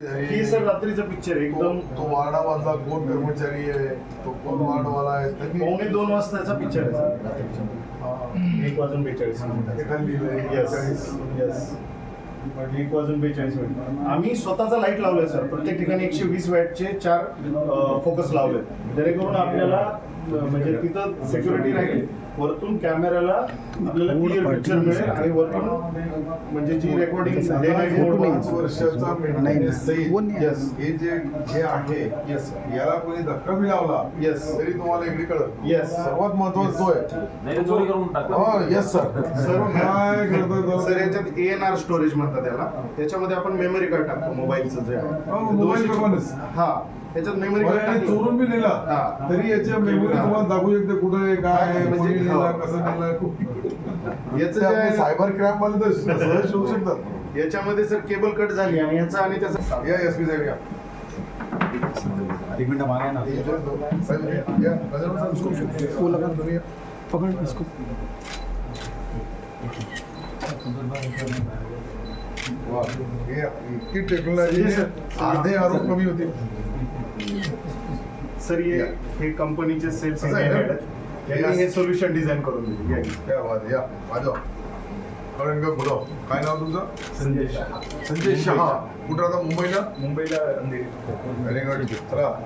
ही sir रात्रीचं picture तो एकदम. तो वार्डामधला कोण कर्मचारी आहे तो कोण वार्डवाला आहे पावणे दोन वाजताचा पिक्चर आहे. एक वाजून बेचाळीस ते खाली लिहिलंय, येस 41. येस एक वाजून बेचाळीस मिनिट. आम्ही स्वतःचा लाइट लावलाय सर. प्रत्येक ठिकाणी एकशे वीस वॅटचे चार फोकस लावले जेणेकरून आपल्याला म्हणजे तिथं सिक्युरिटी राहील. वरतून कॅमेऱ्याला आपल्याला क्लिअर पिक्चर मिळेल आणि वरतून म्हणजे जी रेकॉर्डिंग पाच वर्षाचा. येस हे जे हे आहे येस याला कोणी धक्का बी लावला Yes. तरी तुम्हाला इकडे कळत Yes. सर्वात महत्त्वाचा तो आहे. हो येस सर सर्व काय करतात सर याच्यात ए एन आर स्टोरेज म्हणतात त्याला त्याच्यामध्ये आपण मेमरी कार्ड टाकतो मोबाईलचं जे आहे. हो. हा. त्याच्यात मेमरी कार्ड. चोरून बी नेला. तरी याच्या मेमरी. तुम्हाला दाखवू शकते कुठे आहे, काय आहे, म्हणजे- हो. कसं नेला याचं सायबर क्राईम वाले तर सहज शोधू शकतात याच्यामध्ये सर केबल कट झाली आणि याचा आणि त्याचा या एस पी साहेब या एक मिनिट मागे ना। तुम्ही. पकड़ इसको. हे इतकी टेक्नॉलॉजी. अर्धे आरोप कमी होते सर हे हे कंपनीचे सेल्स असं आहे का? यांनी हे सोल्युशन डिझाईन करून दिले. या. क्या बात आहे. या. माझा कारण का गुलाब काय नाव तुमचं? संजय संजय शहा. कुठं राहता? मुंबईला? मुंबईला अंधेरी व्हेरी गुड चला.